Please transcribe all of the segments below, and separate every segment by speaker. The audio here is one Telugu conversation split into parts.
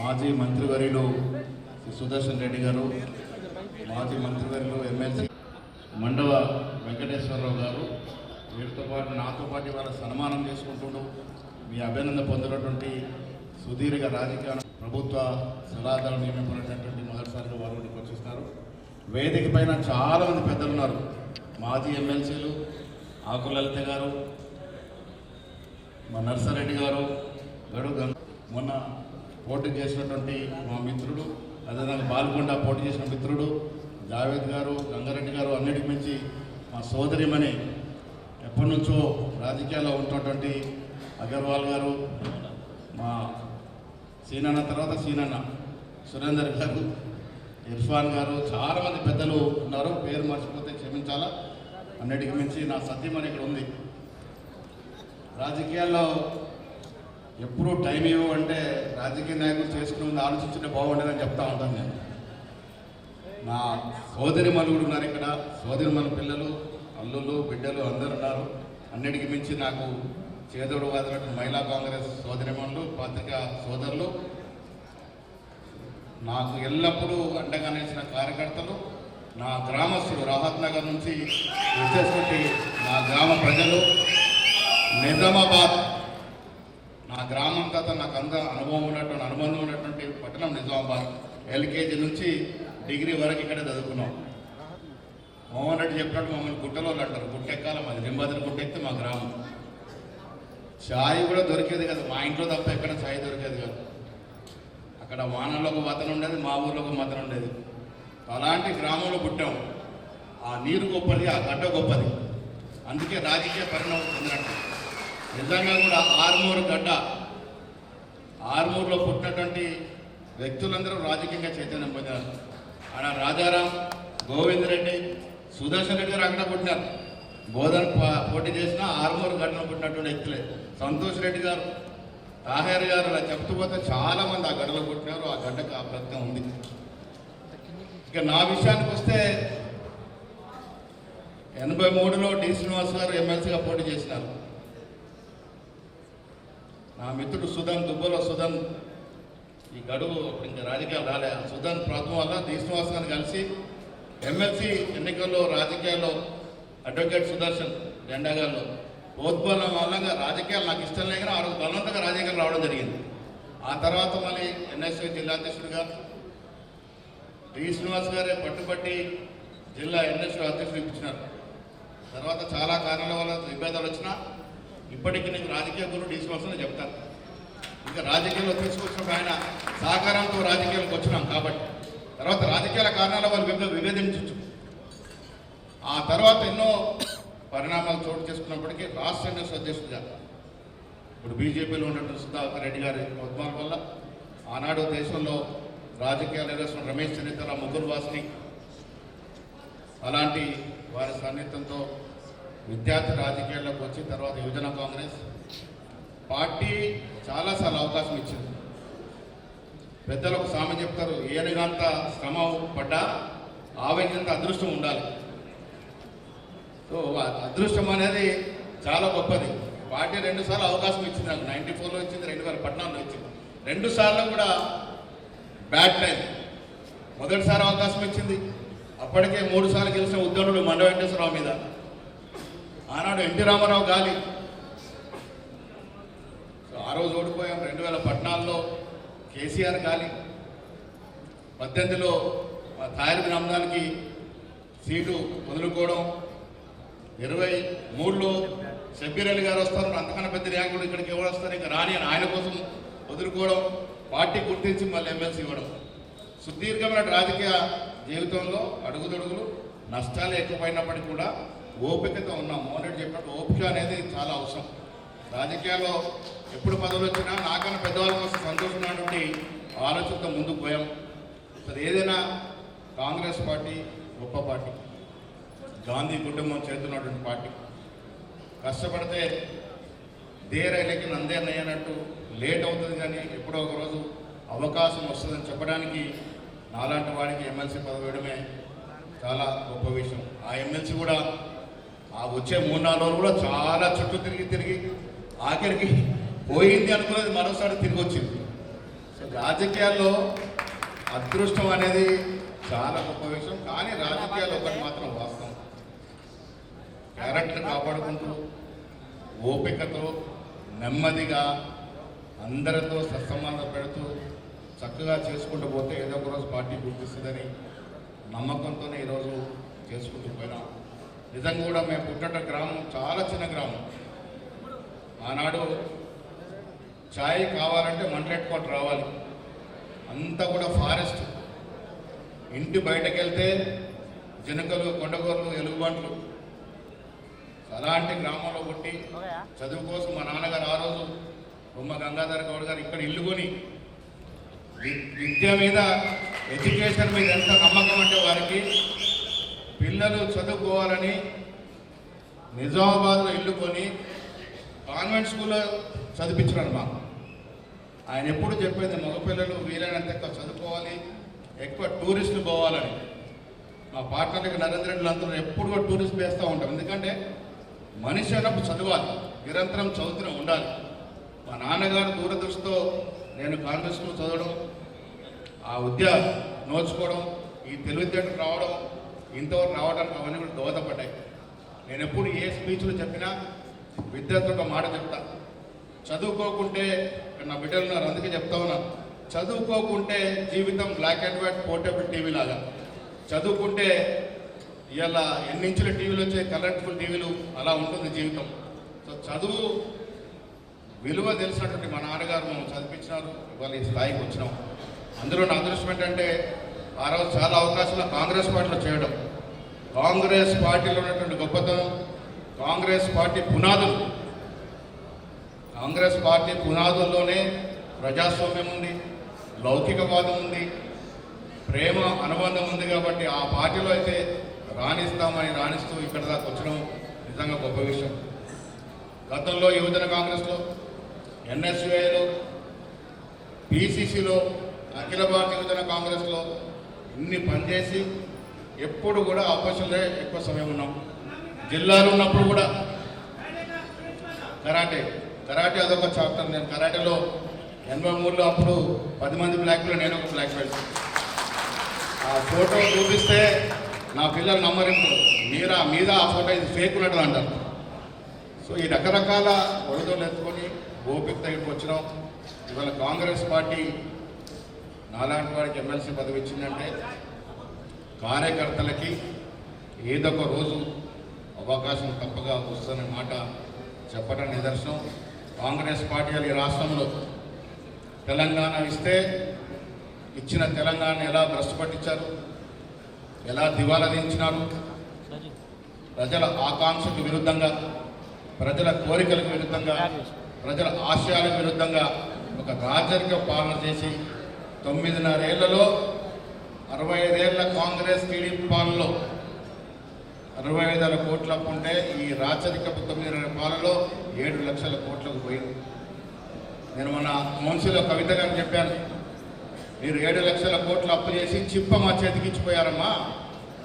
Speaker 1: మాజీ మంత్రివర్యులు శ్రీ సుదర్శన్ రెడ్డి గారు మాజీ మంత్రివర్యులు ఎమ్మెల్సీ మండవ వెంకటేశ్వరరావు గారు వీరితో పాటు నాతో పాటు వాళ్ళ సన్మానం చేసుకుంటుండు మీ అభినందన పొందినటువంటి సుదీర్ఘ రాజకీయ ప్రభుత్వ సలహాదారు నియమించినటువంటి మొదటిసారిగా వారు ఇక్కడికి వచ్చేస్తారు. వేదిక పైన చాలామంది పెద్దలు ఉన్నారు. మాజీ ఎమ్మెల్సీలు ఆకుల లలిత గారు మా నర్సారెడ్డి గారు గడు మొన్న పోటీ చేసినటువంటి మా మిత్రుడు అదేవిధంగా బాల్కొండ పోటీ చేసిన మిత్రుడు జావేద్ గారు గంగారెడ్డి గారు అన్నిటికి మించి మా సోదరిమని ఎప్పటి నుంచో రాజకీయాల్లో ఉన్నటువంటి అగర్వాల్ గారు మా సీనన్న తర్వాత సీనన్న సురేందర్ గారు ఇర్ఫాన్ గారు చాలామంది పెద్దలు ఉన్నారు. పేరు మర్చిపోతే క్షమించాలా? అన్నిటికి మించి నా సత్యమని ఇక్కడ ఉంది. రాజకీయాల్లో ఎప్పుడూ టైం ఇవ్వంటే రాజకీయ నాయకులు చేసుకునే ఆలోచించుంటే బాగుండేదని చెప్తా ఉంటాను నేను. నా సోదరి కూడా ఉన్నారు ఇక్కడ. సోదరి పిల్లలు అల్లులు బిడ్డలు అందరు ఉన్నారు. అన్నిటికి మించి నాకు చేదోడు వాదినటువంటి మహిళా కాంగ్రెస్ సోదరిమణులు పత్రికా సోదరులు. నాకు ఎల్లప్పుడూ అండగా నిలిచిన కార్యకర్తలు నా గ్రామస్తులు. రాహత్ నగర్ నుంచి వచ్చేటువంటి నా గ్రామ ప్రజలు. నిజామాబాద్ నా గ్రామం తర్వాత నాకు అంత అనుభవం ఉన్నటువంటి అనుబంధం ఉన్నటువంటి పట్టణం నిజామాబాద్. ఎల్కేజీ నుంచి డిగ్రీ వరకు ఇక్కడే చదువుకున్నాం. మోహన్ రెడ్డి చెప్పినట్టు మమ్మల్ని గుట్టలో అంటారు గుట్టెక్కాల మాది. నింబాద్రి గుట్టెక్కితే మా గ్రామం. ఛాయ్ కూడా దొరికేది కదా. మా ఇంట్లో తప్ప ఎక్కడ ఛాయ్ దొరికేది కాదు. అక్కడ వానలో ఒక మతనం ఉండేది మా ఊర్లో ఒక మతనం ఉండేది. అలాంటి గ్రామంలో పుట్టాం. ఆ నీరు గొప్పది ఆ గడ్డ గొప్పది. అందుకే రాజకీయ పరిణామం చెందినట్టు. నిజంగా కూడా ఆర్మూరు గడ్డ ఆర్మూరులో పుట్టినటువంటి వ్యక్తులందరూ రాజకీయంగా చైతన్యం పొందారు. ఆడ రాజారాం గోవింద్ రెడ్డి సుదర్శన్ రెడ్డి గారు అక్కడ పుట్టినారు. బోధన పోటీ చేసిన ఆర్మూరు గడ్డలో పుట్టినటువంటి వ్యక్తులే. సంతోష్ రెడ్డి గారు తాహేర్ గారు అలా చెప్తూ పోతే చాలామంది ఆ గడ్డలో పుట్టినారు. ఆ గడ్డకు ఆ ప్రజ్ఞ ఉంది. ఇక నా విషయానికి వస్తే ఎనభై మూడులో డి శ్రీనివాస్ గారు ఎమ్మెల్సీగా పోటీ చేసినారు. నా మిత్రుడు సుధన్ దుబ్బలో సుధన్. ఈ గడువు అప్పుడు ఇంకా రాజకీయాలు రాలే. సుధన్ ప్రభుత్వం వల్ల శ్రీనివాస్ గారిని కలిసి ఎమ్మెల్సీ ఎన్నికల్లో రాజకీయాల్లో అడ్వకేట్ సుదర్శన్ జెండాగాల్లో ఓద్బలం వల్ల రాజకీయాలు నాకు ఇష్టం లేక ఆ రోజు బలవంతంగా రాజకీయాలు రావడం జరిగింది. ఆ తర్వాత మళ్ళీ ఎన్ఎస్ఏ జిల్లాధ్యక్షుడిగా డి శ్రీనివాస్ గారే పట్టుబట్టి జిల్లా ఎన్ఎస్ఓ అధ్యక్షుడు ఇప్పించినారు. తర్వాత చాలా కారణాల వల్ల విభేదాలు వచ్చినా ఇప్పటికీ నేను రాజకీయ గురువు డి చెప్తాను. ఇంకా రాజకీయంలో తీసుకొచ్చిన ఆయన సహకారంతో రాజకీయాలకు వచ్చినాం కాబట్టి. తర్వాత రాజకీయాల కారణాల వాళ్ళు విభ విభేదించవచ్చు ఆ తర్వాత ఎన్నో పరిణామాలు చోటు చేసుకున్నప్పటికీ రాష్ట్ర ఎన్ఎస్ అధ్యక్షుడిగా ఇప్పుడు బీజేపీలో ఉన్నటువంటి సుధాకర్ రెడ్డి గారి ఉద్యమాల వల్ల ఆనాడు దేశంలో రాజకీయాలు ఎదుర్కొన్న రమేష్ చరిత్ర ముగ్గురు వాసిని అలాంటి వారి సాన్నిధ్యంతో విద్యార్థి రాజకీయాల్లోకి వచ్చి తర్వాత యువజన కాంగ్రెస్ పార్టీ చాలాసార్లు అవకాశం ఇచ్చింది. పెద్దలు ఒక సామె చెప్తారు ఏనుగంత శ్రమ పడ్డా ఆవేగంత అదృష్టం ఉండాలి. సో అదృష్టం అనేది చాలా గొప్పది. పార్టీ రెండుసార్లు అవకాశం ఇచ్చింది నాకు. నైంటీ ఫోర్లో ఇచ్చింది రెండు వేల పద్నాలుగులో ఇచ్చింది. రెండు సార్లు కూడా బ్యాడ్ టైం. మొదటిసారి అవకాశం ఇచ్చింది. అప్పటికే మూడు సార్లు గెలిచిన ఉద్యోగుడు మండ వెంకటేశ్వరరావు మీద. ఆనాడు ఎన్టీ రామారావు గాలి. సో ఆ రోజు ఓడిపోయాం రెండు వేల పద్నాలుగులో కేసీఆర్ గాలి. పద్దెనిమిదిలో మా తాయారు గ్రామానికి సీటు వదులుకోవడం. ఇరవై మూడులో షబ్బీర్ గారు వస్తారు అంతకన్నా పెద్ద ర్యాంకులు ఇక్కడికి ఎవరు వస్తారు? ఇంకా రాని అని ఆయన కోసం వదులుకోవడం పార్టీ గుర్తించి మళ్ళీ ఎమ్మెల్సీ ఇవ్వడం. సుదీర్ఘమైన రాజకీయ జీవితంలో అడుగుదొడుగులు నష్టాలు ఎక్కువైనప్పటికీ కూడా ఓపికతో ఉన్నాం. మోహన్ చెప్పినట్టు ఓపిక అనేది చాలా అవసరం. రాజకీయాల్లో ఎప్పుడు పదవులు వచ్చినా నాకన్నా పెద్దవాళ్ళ కోసం సంతోషమైనటువంటి ఆలోచనతో ముందుకు పోయాం. సరే ఏదైనా కాంగ్రెస్ పార్టీ గొప్ప పార్టీ గాంధీ కుటుంబం చేస్తున్నటువంటి పార్టీ. కష్టపడితే దేరైలకి నందేనయ్యనట్టు లేట్ అవుతుంది కానీ ఎప్పుడో ఒకరోజు అవకాశం వస్తుందని చెప్పడానికి నాలాంటి వాడికి ఎమ్మెల్సీ పదవి వేయడమే చాలా గొప్ప విషయం. ఆ ఎమ్మెల్సీ కూడా ఆ వచ్చే మూడు నాలుగు రోజులు కూడా చాలా చుట్టూ తిరిగి తిరిగి ఆఖరికి పోయింది అనుకున్నది మరోసారి తిరిగి వచ్చింది సో రాజకీయాల్లో అదృష్టం అనేది చాలా గొప్ప విషయం కానీ రాజకీయాల్లో ఒకటి మాత్రం వాస్తవం. క్యారెక్టర్ కాపాడుకుంటూ ఓపికతో నెమ్మదిగా అందరితో సత్సంబంధం పెడుతూ చక్కగా చేసుకుంటూ పోతే ఏదో ఒక రోజు పార్టీ గుర్తిస్తుందని నమ్మకంతోనే ఈరోజు చేసుకుంటూ పోయినాం. నిజంగా కూడా మేము పుట్టట గ్రామం చాలా చిన్న గ్రామం. ఆనాడు ఛాయ్ కావాలంటే మంటలెట్టుకోటి రావాలి. అంతా కూడా ఫారెస్ట్. ఇంటి బయటకు వెళ్తే జనకలు కొండగోర్లు ఎలుగుబంట్లు. అలాంటి గ్రామంలో పుట్టి చదువు కోసం మా నాన్నగారు ఆ రోజు బొమ్మ గంగాధర గౌడ్ గారు ఇక్కడ ఇల్లు కొని విద్య మీద ఎడ్యుకేషన్ మీద ఎంత నమ్మకం అంటే వారికి పిల్లలు చదువుకోవాలని నిజామాబాద్లో ఇల్లు కొని కాన్వెంట్ స్కూల్లో చదివించారు మాకు. ఆయన ఎప్పుడు చెప్పేది మగపిల్లలు వీలైనంత ఎక్కువ చదువుకోవాలి ఎక్కువ టూరిస్టులు పోవాలని. మా పార్ట్నర్లకు నరేంద్ర రెడ్డి అందరూ ఎప్పుడు కూడా టూరిస్ట్ వేస్తూ ఉంటాం. ఎందుకంటే మనిషి అన్నప్పుడు చదవాలి నిరంతరం చదువుతూనే ఉండాలి. మా నాన్నగారు దూరదృష్టితో నేను కాన్వెంట్ స్కూల్ చదవడం ఆ విద్య నోచుకోవడం ఈ తెలివితేటలు రావడం ఇంతవరకు రావడానికి అవన్నీ కూడా దోహదపడ్డాయి. నేను ఎప్పుడు ఏ స్పీచ్లు చెప్పినా విద్యార్థులు ఒక మాట చెప్తా. చదువుకోకుంటే నా బిడ్డలు ఉన్నారు అందుకే చెప్తా ఉన్నాను చదువుకోకుంటే జీవితం black and white portable TV లాగా. చదువుకుంటే ఇలా ఎన్ని టీవీలు వచ్చే కలర్ఫుల్ టీవీలు అలా ఉంటుంది జీవితం. సో చదువు విలువ తెలిసినటువంటి మా నాన్నగారు మేము చదివించినారు. ఇవాళ ఈ స్థాయికి వచ్చినాం. అందులో నా అదృష్టం ఏంటంటే ఆ రోజు చాలా అవకాశాలు కాంగ్రెస్ పార్టీలో చేయడం. కాంగ్రెస్ పార్టీలో ఉన్నటువంటి గొప్పతనం కాంగ్రెస్ పార్టీ పునాదులు. కాంగ్రెస్ పార్టీ పునాదుల్లోనే ప్రజాస్వామ్యం ఉంది లౌకికవాదం ఉంది ప్రేమ అనుబంధం ఉంది కాబట్టి ఆ పార్టీలో అయితే రాణిస్తామని రాణిస్తూ ఇక్కడ దాకా వచ్చడం నిజంగా గొప్ప విషయం. గతంలో యువజన కాంగ్రెస్లో ఎన్ఎస్యుఐలో పిసిసిలో అఖిల భారత యువజన కాంగ్రెస్లో ఇన్ని పనిచేసి ఎప్పుడు కూడా అవకాశంలో ఎక్కువ సమయం ఉన్నాం. జిల్లాలో ఉన్నప్పుడు కూడా కరాటే కరాటే అదొక చాప్టర్. నేను కరాటేలో ఎనభై మూడులో అప్పుడు పది మంది బ్లాక్లో నేను ఒక బ్లాక్ బెల్ట్ ఆ ఫోటో చూపిస్తే నా పిల్లలు నమ్మరింపు మీరా మీద ఆ ఫోటో ఇది ఫేక్ ఉన్నట్టు అంటారు. సో ఈ రకరకాల ఒడిదోలు ఎత్తుకొని ఓపిక దగ్గరికి వచ్చినాం ఇవాళ కాంగ్రెస్ పార్టీ నాలాంటి వారికి ఎమ్మెల్సీ పదవి ఇచ్చిందంటే కార్యకర్తలకి ఏదో ఒక రోజు అవకాశం తప్పగా వస్తున్న మాట చెప్పడం నిదర్శనం. కాంగ్రెస్ పార్టీ ఈ రాష్ట్రంలో తెలంగాణ ఇస్తే ఇచ్చిన తెలంగాణ ఎలా భ్రష్టపట్టించారు ఎలా దివాలా దించినారు ప్రజల ఆకాంక్షకు విరుద్ధంగా ప్రజల కోరికలకు విరుద్ధంగా ప్రజల ఆశయాలకు విరుద్ధంగా ఒక రాజరిక పాలన చేసి తొమ్మిదిన్నరేళ్ళలో అరవై ఐదేళ్ళ కాంగ్రెస్ టీడీపీ పాలనలో అరవై ఐదు వేల కోట్ల అప్పు ఉంటే ఈ రాచరికపు తొమ్మిదిన్నర పాలనలో ఏడు లక్షల కోట్లకు పోయింది. నేను మన కౌన్సిల్లో కవిత గారు చెప్పాను మీరు ఏడు లక్షల కోట్లు అప్పు చేసి చిప్ప మా చేతికి ఇచ్చిపోయారమ్మా.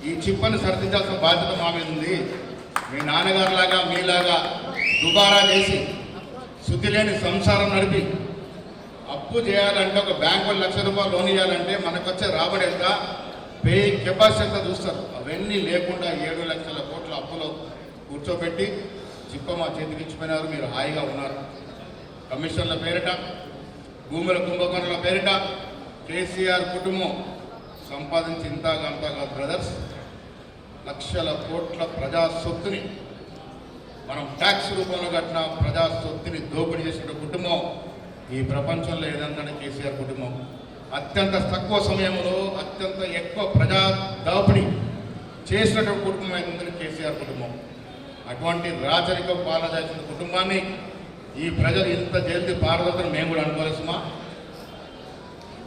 Speaker 1: ఈ చిప్పను సరిదిద్దాల్సిన బాధ్యత మా మీద ఉంది. మీ నాన్నగారిలాగా మీలాగా దుబారా చేసి శుద్ధి లేని సంసారం నడిపి అప్పు చేయాలంటే ఒక బ్యాంకు వాళ్ళు లక్ష రూపాయలు లోన్ ఇవ్వాలంటే మనకు వచ్చే రాబడి ఎంత? పేయింగ్ కెపాసిటీ ఎంత చూస్తారు? అవన్నీ లేకుండా ఏడు లక్షల కోట్ల అప్పులో కూర్చోబెట్టి చిప్ప మా చేతికి ఇచ్చిపోయినారు మీరు హాయిగా ఉన్నారు. కమిషన్ల పేరిట భూముల కుంభకోణాల పేరిట కేసీఆర్ కుటుంబం సంపాదించి ఇంతగా అంతగా బ్రదర్స్ లక్షల కోట్ల ప్రజా సొత్తుని మనం ట్యాక్స్ రూపంలో కట్టిన ప్రజా సొత్తుని దోపిడీ చేసిన కుటుంబం ఈ ప్రపంచంలో ఏదంటే కేసీఆర్ కుటుంబం? అత్యంత తక్కువ సమయంలో అత్యంత ఎక్కువ ప్రజా దాపిడి చేసినటువంటి కుటుంబం ఏంటంటే కేసీఆర్ కుటుంబం? అటువంటి రాచరిక పాలన చేసిన కుటుంబాన్ని ఈ ప్రజలు ఇంత జల్ది పారదర్శన మేము కూడా అనుకోలేసుమా?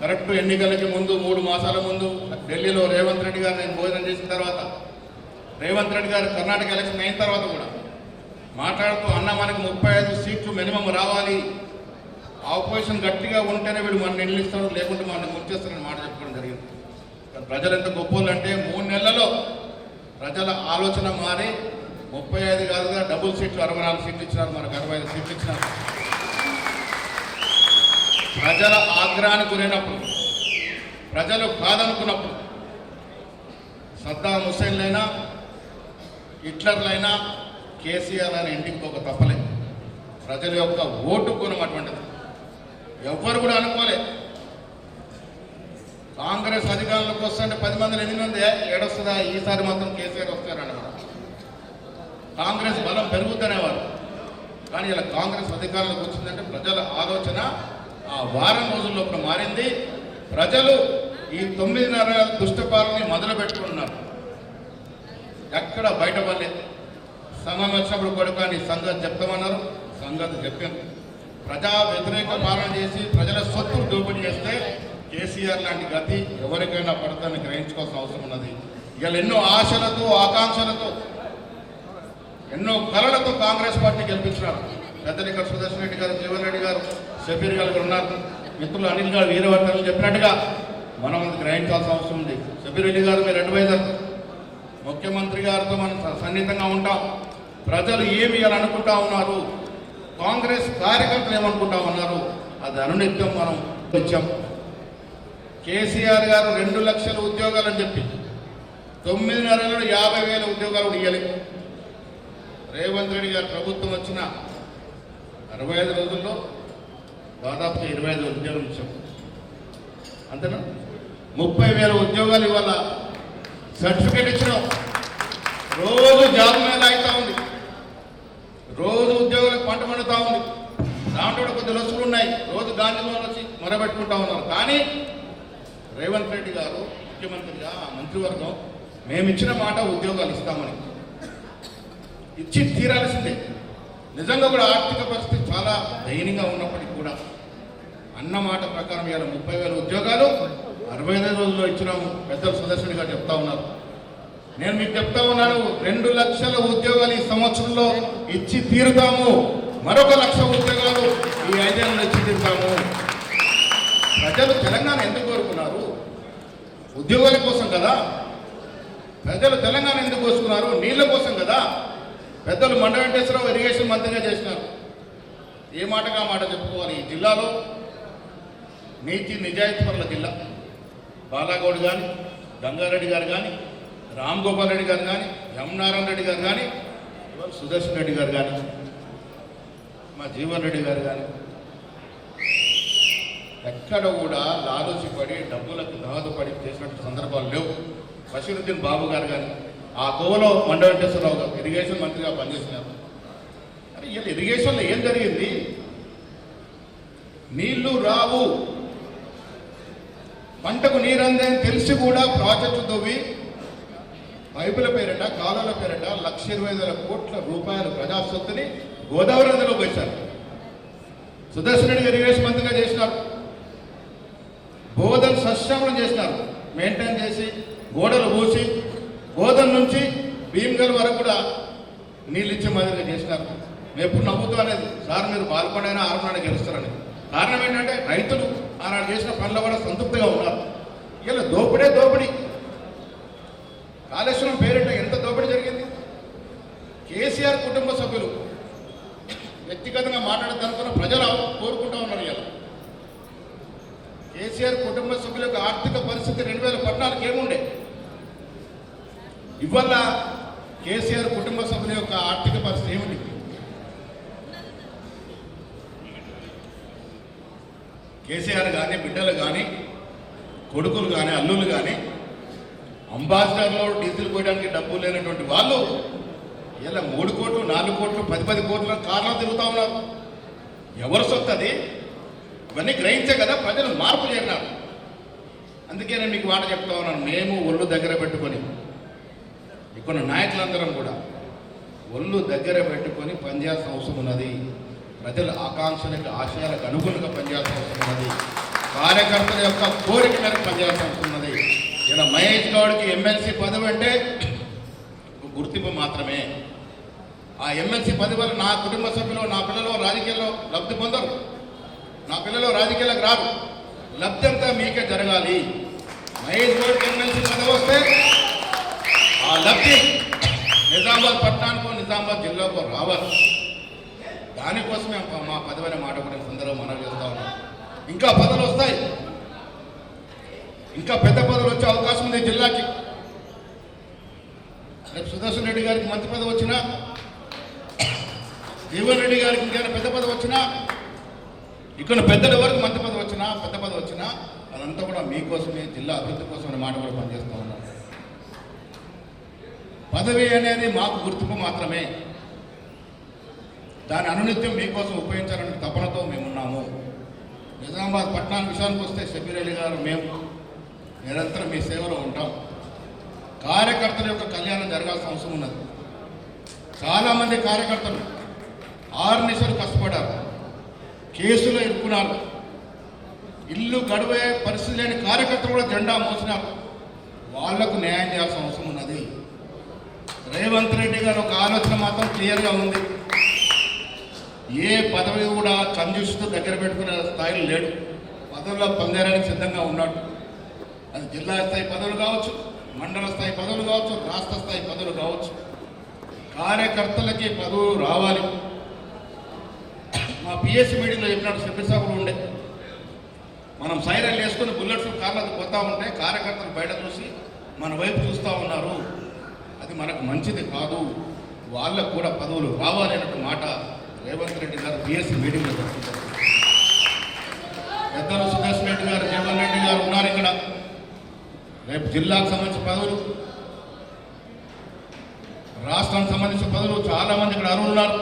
Speaker 1: కరెక్ట్ ఎన్నికలకి ముందు మూడు మాసాల ముందు ఢిల్లీలో రేవంత్ రెడ్డి గారు నేను భోజనం చేసిన తర్వాత రేవంత్ రెడ్డి గారు కర్ణాటక ఎలక్షన్ అయిన తర్వాత కూడా మాట్లాడుతూ అన్న మనకి ముప్పై ఐదు సీట్లు మినిమం రావాలి. ఆపోజిషన్ గట్టిగా ఉంటేనే వీడు మన నిలుస్తాడు లేకుంటే మన ముంచేస్తారని మాట చెప్పుకోవడం జరిగింది. ప్రజలు ఎంత గొప్పలు అంటే మూడు నెలలలో ప్రజల ఆలోచన మారి ముప్పై ఐదు కాదుగా డబుల్ సీట్లు అరవై నాలుగు సీట్లు ఇచ్చినారు మనకు అరవై ఐదు సీట్లు ఇచ్చినారు. ప్రజల ఆగ్రహానికి గురైనప్పుడు ప్రజలు కాదనుకున్నప్పుడు సద్దాం హుస్సేన్లైనా హిట్లర్లైనా కేసీఆర్ అని ఇంటికి ఒక తప్పలేదు. ప్రజల యొక్క ఓటు గుణం అటువంటిది. ఎవ్వరు కూడా అనుకోలే. కాంగ్రెస్ అధికారంలోకి వస్తుంటే పది మంది ఎనిమిది మంది ఏడొస్తుందా? ఈసారి మాత్రం కేసీఆర్ వస్తారన్నమాట. కాంగ్రెస్ బలం పెరుగుద్దనేవారు. కానీ ఇలా కాంగ్రెస్ అధికారంలోకి వచ్చిందంటే ప్రజల ఆలోచన ఆ వారం రోజుల్లోపల మారింది. ప్రజలు ఈ తొమ్మిదిన్నర దుష్టపాలని మొదలు పెట్టుకున్నారు ఎక్కడ బయటపడలేదు. సమయం వచ్చినప్పుడు కొడుకు అని సంగతి చెప్తామన్నారు. సంగతి చెప్పాను ప్రజా వ్యతిరేక పాలన చేసి ప్రజల సొత్తులు దోపిడీ చేస్తే కేసీఆర్ లాంటి గతి ఎవరికైనా పడతాన్ని గ్రహించుకోవాల్సిన అవసరం ఉన్నది. ఇవాళ ఎన్నో ఆశలతో ఆకాంక్షలతో ఎన్నో కళలతో కాంగ్రెస్ పార్టీ గెలిపించినారు. పెద్దలు ఇక్కడ సుదర్శన్ రెడ్డి గారు జీవన్ రెడ్డి గారు షబీర్ గారు ఉన్నారు. మిత్రులు అనిల్ గారు వీరవర్ధన్ చెప్పినట్టుగా మనం అది గ్రహించాల్సిన అవసరం ఉంది. షబీర్ రెడ్డి గారు మీరు అడ్వైజర్ ముఖ్యమంత్రి గారితో మనం స- సన్నిహితంగా ఉంటాం. ప్రజలు ఏమి ఇవ్వాలనుకుంటా అనుకుంటా ఉన్నారు? కాంగ్రెస్ కార్యకర్తలు ఏమనుకుంటా ఉన్నారు? అది అనునిత్యం మనం ఇచ్చాం కేసీఆర్ గారు రెండు లక్షల ఉద్యోగాలు అని చెప్పి తొమ్మిదిన్నరలో యాభై వేల ఉద్యోగాలు కూడా రేవంత్ రెడ్డి గారు ప్రభుత్వం వచ్చిన అరవై ఐదు రోజుల్లో దాదాపు ఇరవై ఐదు ఉద్యోగాలు ఇచ్చాం. అంతేనా? ముప్పై వేల ఉద్యోగాలు ఇవాళ సర్టిఫికేట్ ఇచ్చినాం. రోజు జాబ్ మీద అవుతా ఉంది. రోజు ఉద్యోగులకు పంట పండుతా ఉంది దాంట్లో కూడా కొద్ది లొసులు ఉన్నాయి. రోజు గాంధీ వచ్చి మొరబెట్టుకుంటా ఉన్నారు. కానీ రేవంత్ రెడ్డి గారు ముఖ్యమంత్రిగా ఆ మంత్రివర్గం మేము ఇచ్చిన మాట ఉద్యోగాలు ఇస్తామని. ఇచ్చి తీరాల్సిందే. నిజంగా కూడా ఆర్థిక పరిస్థితి చాలా దయనీయంగా ఉన్నప్పటికీ కూడా అన్న మాట ప్రకారం ఇవాళ ముప్పై వేల ఉద్యోగాలు అరవై ఐదు రోజుల్లో ఇచ్చినాము. పెద్దలు సుదర్శన్ చెప్తా ఉన్నారు. నేను మీకు చెప్తా ఉన్నాను రెండు లక్షల ఉద్యోగాలు ఈ సంవత్సరంలో ఇచ్చి తీరుతాము. మరొక లక్ష ఉద్యోగాలు ఈ ఐదేళ్ళు నచ్చి తింటాము ప్రజలు తెలంగాణ ఎందుకు కోరుకున్నారు? ఉద్యోగాల కోసం కదా? ప్రజలు తెలంగాణ ఎందుకు కోసుకున్నారు నీళ్ళ కోసం కదా? పెద్దలు మండ వెంకటేశ్వరరావు ఇరిగేషన్ మంత్రిగా చేసినారు. ఏ మాటగా మాట చెప్పుకోవాలి? ఈ జిల్లాలో నీతి నిజాయితీ జిల్లా. బాలాగౌడ్ కానీ గంగారెడ్డి గారు కానీ రామ్ గోపాల్ రెడ్డి గారు కానీ ఎం నారాయణ రెడ్డి గారు కానీ సుదర్శన్ రెడ్డి గారు కానీ మా జీవన్ రెడ్డి గారు కానీ ఎక్కడ కూడా లాలోచిపడి డబ్బులకు నాదుపడి చేసినటువంటి సందర్భాలు లేవు. బషీరుద్దీన్ బాబు గారు కానీ ఆ కోవలో మండ వెంకటేశ్వరరావు గారు ఇరిగేషన్ మంత్రిగా పనిచేసినారు. అరే వీళ్ళు ఇరిగేషన్లో ఏం జరిగింది? నీళ్ళు రావు. పంటకు నీరు అందని తెలిసి కూడా ప్రాజెక్టు తవ్వి పైపుల పేరిట కాలువల పేరిట లక్ష ఇరవై వేల కోట్ల రూపాయల ప్రజా సొత్తుని గోదావరి నదిలో పోసారు సుదర్శన్ రెడ్డి గారు ఇరిగేషన్ మంత్రిగా చేసినారు. బోధన సస్యమనం చేసినారు. మెయింటైన్ చేసి గోడలు పోసి బోధన నుంచి భీమగల్ వరకు కూడా నీళ్ళు ఇచ్చే మాదిరిగా చేసినారు. మేము ఎప్పుడు నవ్వుతూ అనేది. సార్ మీరు పాల్పడైనా ఆరునాడు గెలుస్తారని. కారణం ఏంటంటే రైతులు ఆనాడు చేసిన పనుల కూడా సంతృప్తిగా ఉన్నారు. ఇలా దోపిడే దోపిడీ. కాళేశ్వరం పేరిట ఎంత దోపిడీ జరిగింది? కేసీఆర్ కుటుంబ సభ్యులు వ్యక్తిగతంగా మాట్లాడదనుకున్న ప్రజలు కోరుకుంటా ఉన్నారు ఇలా కేసీఆర్ కుటుంబ సభ్యుల యొక్క ఆర్థిక పరిస్థితి రెండు వేల పద్నాలుగు ఏముండే? ఇవల్ల కేసీఆర్ కుటుంబ సభ్యుల యొక్క ఆర్థిక పరిస్థితి ఏమిటి కేసీఆర్ కానీ బిడ్డలు కానీ కొడుకులు కానీ అల్లులు కానీ అంబాసిడర్లో డీజిల్ పోయడానికి డబ్బు లేనటువంటి వాళ్ళు ఇలా మూడు కోట్లు నాలుగు కోట్లు పది పది కోట్ల కార్లు తిరుగుతా ఉన్నారు. ఎవరు సొత్తది ఇవన్నీ గ్రహించే కదా ప్రజలు మార్పు చేరినారు. అందుకే నేను మీకు మాట చెప్తా ఉన్నాను మేము ఒళ్ళు దగ్గర పెట్టుకొని ఇక్కడ నాయకులందరం కూడా ఒళ్ళు దగ్గర పెట్టుకొని పనిచేయాల్సిన అవసరం ఉన్నది. ప్రజల ఆకాంక్షలకు ఆశయాలకు అనుగుణంగా పనిచేయాల్సిన అవసరం ఉన్నది. కార్యకర్తల యొక్క కోరిక మేరకు పనిచేయాల్సిన అవసరం ఉన్నది. ఇలా మహేష్ గౌడ్కి ఎమ్మెల్సీ పదవి అంటే గుర్తింపు మాత్రమే. ఆ ఎమ్మెల్సీ పదవి నా కుటుంబ సభ్యులు నా పిల్లలు రాజకీయాల్లో లబ్ధి పొందరు. నా పిల్లలు రాజకీయాలకు రారు. లబ్ధి అంతా మీకే జరగాలి. మహేష్ గౌడ్కి ఎమ్మెల్సీ పదవి వస్తే ఆ లబ్ధి నిజామాబాద్ పట్టణానికో నిజామాబాద్ జిల్లాకో రావాలి. దానికోసమే మా- మా పదవైన మాట కూడా ఈ సందర్భం మనం చేస్తా ఉన్నాం ఇంకా పదవులు వస్తాయి. ఇంకా పెద్ద పదవులు వచ్చే అవకాశం ఉంది ఈ జిల్లాకి. రేపు సుదర్శన్ రెడ్డి గారికి మంత్రి పదవి వచ్చినా జీవన్ రెడ్డి గారికి ఇంకా పెద్ద పదవి వచ్చినా? ఇక్కడ పెద్దల వరకు మంత్రి పదవి వచ్చినా పెద్ద పదవి వచ్చినా అదంతా కూడా మీకోసమే జిల్లా అభివృద్ధి కోసం మాట కూడా పనిచేస్తూ ఉన్నాం. పదవి అనేది మాకు గుర్తింపు మాత్రమే. దాని అనునిత్యం మీకోసం ఉపయోగించాలనే తపనతో మేమున్నాము. నిజామాబాద్ పట్టణానికి విషయానికి వస్తే షబీర్ అలీ గారు మేము నిరంతరం మీ సేవలో ఉంటాం. కార్యకర్తల యొక్క కళ్యాణం జరగాల్సిన అవసరం ఉన్నది. చాలామంది కార్యకర్తలు ఆరు నిమిషాలు కష్టపడ్డారు. కేసులో ఇరుక్కున్నారు. ఇల్లు గడివే పరిస్థితి లేని కార్యకర్తలు కూడా జెండా మోసినారు. వాళ్ళకు న్యాయం చేయాల్సిన అవసరం ఉన్నది. రేవంత్ రెడ్డి గారు ఒక ఆలోచన మాత్రం క్లియర్గా ఉంది. ఏ పదవి కూడా కంజూస్తో దగ్గర పెట్టుకునే స్థాయిలో లేడు. పదవిలో పొందేరానికి సిద్ధంగా ఉన్నాడు. అది జిల్లా స్థాయి పదవులు కావచ్చు మండల స్థాయి పదవులు కావచ్చు రాష్ట్ర స్థాయి పదవులు కావచ్చు. కార్యకర్తలకి పదవులు రావాలి. మా పిఎస్సి మీటింగ్లో చెప్పినట్టు శంకరసాబులు ఉండే. మనం సైరన్లు వేసుకుని బుల్లెట్స్ కార్లకు పోతా ఉంటే కార్యకర్తలు బయట చూసి మన వైపు చూస్తూ ఉన్నారు. అది మనకు మంచిది కాదు. వాళ్ళకు కూడా పదవులు రావాలి అన్నట్టు మాట రేవంత్ రెడ్డి గారు బిఎస్సి మీటింగ్లో చెప్తున్నారు. పెద్దలు సుదర్శన్ రెడ్డి గారు జగన్ రెడ్డి గారు ఉన్నారు ఇక్కడ. రేపు జిల్లాకు సంబంధించిన పదవులు. రాష్ట్రానికి సంబంధించిన పదవులు. చాలామంది ఇక్కడ అర్హులు ఉన్నారు.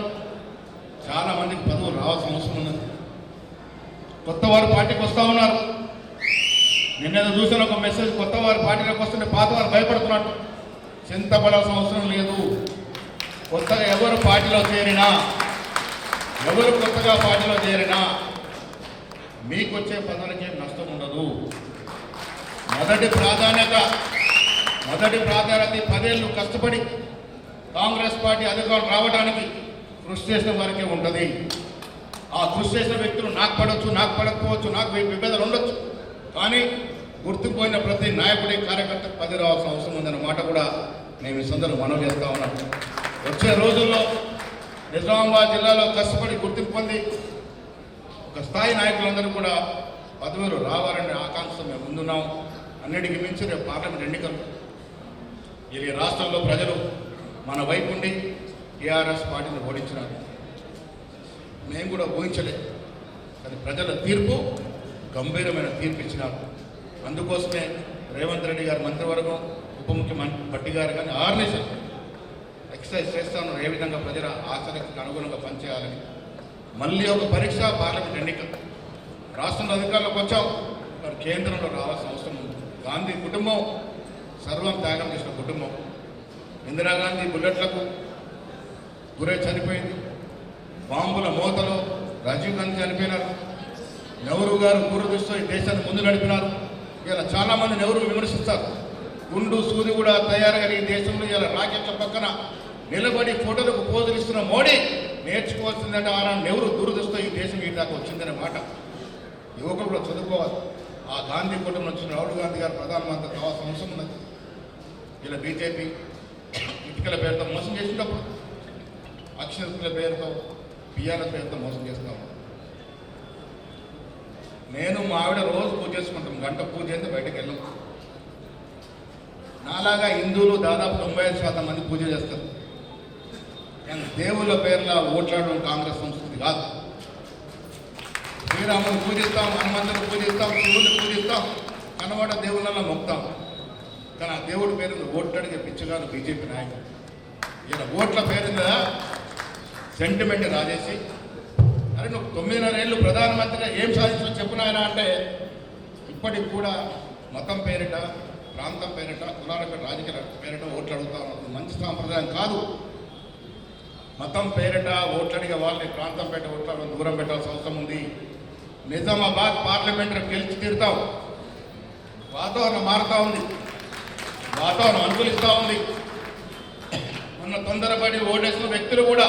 Speaker 1: చాలా మందికి పదవులు రావాల్సిన అవసరం ఉన్నది. కొత్త వారు పార్టీకి వస్తూ ఉన్నారు. నిన్న చూసిన ఒక మెసేజ్ కొత్త వారు పార్టీలోకి వస్తుంటే పాత వారు భయపడుతున్నట్టు చింతపడాల్సిన అవసరం లేదు. కొత్తగా ఎవరు పార్టీలో చేరినా ఎవరు కొత్తగా పార్టీలో చేరినా మీకు వచ్చే పదవులకి నష్టం ఉండదు. మొదటి ప్రాధాన్యత మొదటి ప్రాధాన్యత పదేళ్ళు కష్టపడి కాంగ్రెస్ పార్టీ అధికారం రావడానికి కృషి చేసిన వారికే ఉంటుంది. ఆ కృషి చేసిన వ్యక్తులు నాకు పడవచ్చు నాకు పడకపోవచ్చు నాకు విభేదాలు ఉండొచ్చు. కానీ గుర్తుపోయిన ప్రతి నాయకుడి కార్యకర్తకు పది రావాల్సిన అవసరం ఉందన్న మాట కూడా మేము ఈ సందర్భం మనం చేస్తా ఉన్నాం. వచ్చే రోజుల్లో నిజామాబాద్ జిల్లాలో కష్టపడి గుర్తింపు పొంది ఒక స్థాయి నాయకులందరూ కూడా పదవులు రావాలనే ఆకాంక్ష మేము ముందున్నాం. అన్నిటికీ మించి రేపు పార్లమెంట్ ఎన్నికలు. ఇది రాష్ట్రంలో ప్రజలు మన వైపు ఉండి టీఆర్ఎస్ పార్టీని ఓడించినారు. మేము కూడా ఊహించలేదు కానీ ప్రజల తీర్పు గంభీరమైన తీర్పు ఇచ్చినారు. అందుకోసమే రేవంత్ రెడ్డి గారు మంత్రివర్గం ఉప ముఖ్యమంత్రి భట్టి గారు కానీ ఆర్నేషన్ ఎక్సర్సైజ్ చేస్తాను. ఏ విధంగా ప్రజల ఆచరణకు అనుగుణంగా పనిచేయాలని. మళ్ళీ ఒక పరీక్ష పార్లమెంట్ ఎన్నిక. రాష్ట్రంలో అధికారంలోకి వచ్చాం మరి కేంద్రంలో రావాల్సిన అవసరం ఉంది. గాంధీ కుటుంబం సర్వం త్యాగం చేసిన కుటుంబం. ఇందిరాగాంధీ బుల్లెట్లకు గురై చనిపోయింది. బాంబుల మూతలో రాజీవ్ గాంధీ చనిపోయినారు. నెహ్రూ గారు దూరదృష్టితో ఈ దేశాన్ని ముందు నడిపినారు. ఇలా చాలామంది నెహ్రూ విమర్శిస్తారు. గుండు సూది కూడా తయారుగా ఈ దేశంలో. ఇలా రాకెట్ల పక్కన నిలబడి ఫోటోలకు పోజులు ఇస్తున్న మోడీ నేర్చుకోవాల్సిందంటే ఆ నెహ్రూ దురదృష్టం ఈ దేశం ఈ దాకా వచ్చిందనే మాట. యువకులు కూడా చదువుకోవాలి. ఆ గాంధీ కుటుంబం వచ్చిన రాహుల్ గాంధీ గారు ప్రధానమంత్రి కావాల్సిన అవసరం ఉన్నది. ఇలా బీజేపీ ఇటుకల పేరుతో మోసం చేసినప్పుడు అక్షరస్తుల పేరుతో పియాల పేరుతో మోసం చేస్తాము నేను మా ఆవిడ రోజు పూజ చేసుకుంటాం. గంట పూజ అయితే బయటకు వెళ్ళాం. నాలాగా హిందువులు దాదాపు తొంభై ఐదు శాతం మంది పూజ చేస్తారు. కానీ దేవుళ్ళ పేర్ల ఓట్లాడడం కాంగ్రెస్ సంస్కృతి కాదు. శ్రీరాముని పూజిస్తాం హనుమంతుని పూజిస్తాం శివుని పూజిస్తాం కనబడ దేవుళ్ళలో మొక్తాం కానీ ఆ దేవుడి పేరు ఓట్లాడితే ఓట్లాడిగే పిచ్చగాను బీజేపీ నాయకుడు. ఈయన ఓట్ల పేరు మీద సెంటిమెంట్ రాజేసి అరే నువ్వు తొమ్మిదిన్నర ఏళ్ళు ప్రధానమంత్రిగా ఏం సాధించో చెప్పునాయన అంటే ఇప్పటికి కూడా మతం పేరిట ప్రాంతం పేరిట కులాల పేరు రాజకీయ పేరిట ఓట్లు అడుగుతా ఉన్నది మంచి సాంప్రదాయం కాదు. మతం పేరిట ఓట్లడిగే వాళ్ళని ప్రాంతం పేట ఓట్లను దూరం పెట్టాల్సిన అవసరం ఉంది. నిజామాబాద్ పార్లమెంటు గెలిచి తీరుతాం వాతావరణం మారుతూ ఉంది. వాతావరణం అనుకూలిస్తూ ఉంది. మొన్న తొందరపడి ఓటేసిన వ్యక్తులు కూడా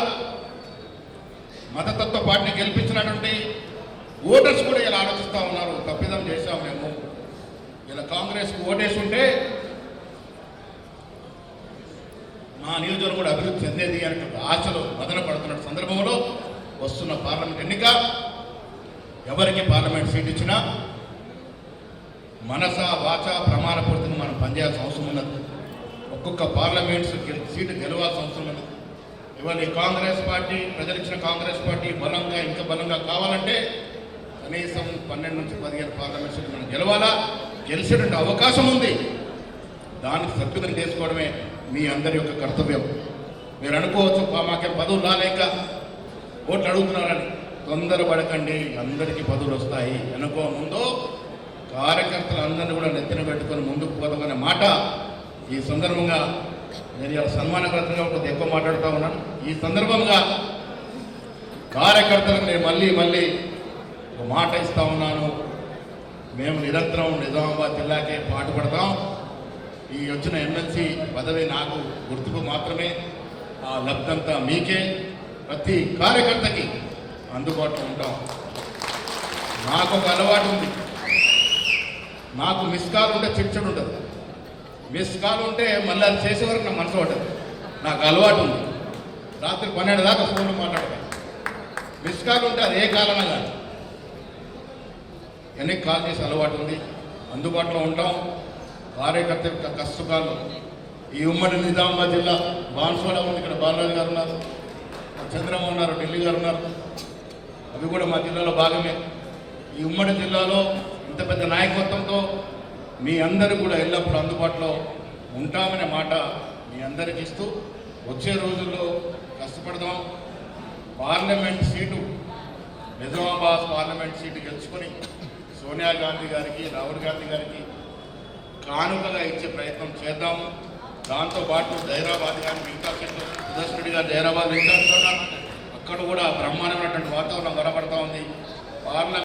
Speaker 1: మతతత్వ పార్టీని గెలిపించినటువంటి ఓటర్స్ కూడా ఇలా ఆలోచిస్తూ ఉన్నారు. తప్పిదం చేశాం మేము. ఇలా కాంగ్రెస్కి ఓటేసి ఉంటే మా నియోజకవర్గం కూడా అభివృద్ధి చెందేది అనేటువంటి ఆశలు మొదలు సందర్భంలో వస్తున్న పార్లమెంట్ ఎన్నిక. ఎవరికి పార్లమెంట్ సీట్ ఇచ్చినా మనస వాచ ప్రమాణపూర్తిని మనం పనిచేయాల్సిన అవసరం ఉన్నది. ఒక్కొక్క పార్లమెంట్ సీటు గెలవాల్సిన అవసరం ఉన్నది. ఇవాళ కాంగ్రెస్ పార్టీ ప్రజలిచ్చిన కాంగ్రెస్ పార్టీ బలంగా ఇంకా బలంగా కావాలంటే కనీసం పన్నెండు నుంచి పదిహేను పార్లమెంట్ సీట్లు మనం గెలవాలా? గెలిచినట్టు అవకాశం ఉంది. దానికి సభ్యులను చేసుకోవడమే మీ అందరి యొక్క కర్తవ్యం. మీరు అనుకోవచ్చు మాకే పదవులు రాలేక ఓట్లు అడుగుతున్నారని. తొందరపడకండి అందరికీ పదవులు వస్తాయి. అనుకో ముందు కార్యకర్తలు అందరినీ కూడా నెత్తిన పెట్టుకొని ముందుకు పోదామనే మాట ఈ సందర్భంగా నేను ఇలా సన్మానకరంగా కొద్దిగా ఎక్కువ మాట్లాడుతూ ఉన్నాను. ఈ సందర్భంగా కార్యకర్తలకు నేను మళ్ళీ మళ్ళీ ఒక మాట ఇస్తూ ఉన్నాను. మేము నిరంతరం నిజామాబాద్ జిల్లాకే పాటుపడతాం ఈ వచ్చిన ఎమ్మెల్సీ పదవి నాకు గుర్తుకు మాత్రమే ఆ లబ్ధంతా మీకే. ప్రతి కార్యకర్తకి అందుబాటులో ఉంటాం. నాకు ఒక అలవాటు ఉంది. నాకు మిస్ కాల్ ఉంటే చిచ్చడు ఉండదు. మిస్ కాల్ ఉంటే మళ్ళీ అది చేసే వరకు నా మనసు పడ్డదు నాకు అలవాటు ఉంది. రాత్రి పన్నెండు దాకా ఫోన్లో మాట్లాడతాను. మిస్ కాల్ ఉంటే అది ఏ కాలనా కాదు. వెనక్కి కాల్ చేసే అలవాటు ఉంది. అందుబాటులో ఉంటాం. కార్యకర్త యొక్క కష్టకాలు ఈ ఉమ్మడి నిజామాబాద్ జిల్లా బాన్స్వాడ ఉంది. ఇక్కడ బాలరాజు గారు ఉన్నారు. చంద్రమ్మ ఉన్నారు. ఢిల్లీ గారు ఉన్నారు. అవి కూడా మా జిల్లాలో భాగమే. ఈ ఉమ్మడి జిల్లాలో ఇంత పెద్ద నాయకత్వంతో మీ అందరూ కూడా ఎల్లప్పుడూ అందుబాటులో ఉంటామనే మాట మీ అందరికి ఇస్తూ వచ్చే రోజుల్లో కష్టపడదాం. Parliament seat Nizamabad parliament seat గెలుచుకొని Sonia Gandhi గారికి రాహుల్ గాంధీ గారికి కానుకగా ఇచ్చే ప్రయత్నం చేద్దాము. దాంతోపాటు జైరాబాద్ కానీ మిగతా సీట్లు సుదర్శనుడి గారు జైరాబాద్ ఇంకా అక్కడ కూడా బ్రహ్మాండమైనటువంటి వాతావరణం కనబడతా ఉంది. పార్లమెంట్